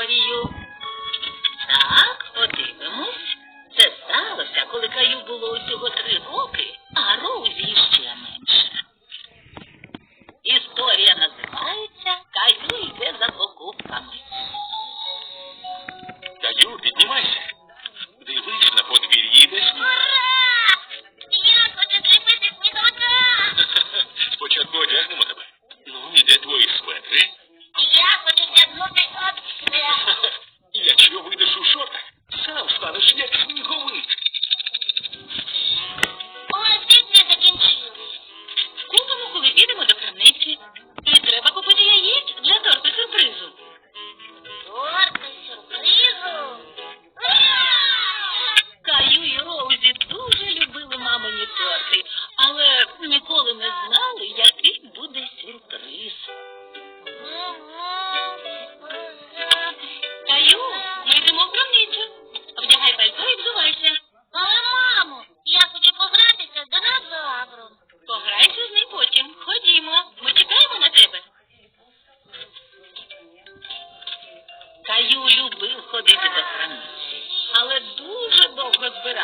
Каюню. Так, подивимось. Це сталося, коли Каю було усього три роки. любив ходити до храмиці, але дуже довго збирався.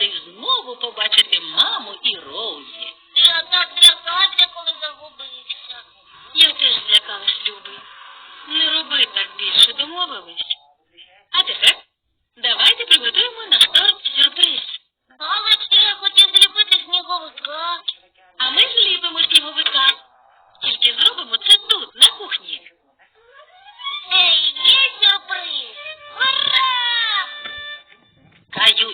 радий знову побачити маму і Роузі. Я так злякався, коли загубився. Я теж злякалась, Любий. Не роби так більше, домовились. А тепер давайте приготуємо наш торт сюрприз. Але ще я хотів зліпити сніговика. А ми зліпимо сніговика. Тільки зробимо це тут, на кухні. Це і є сюрприз. Ура! Каю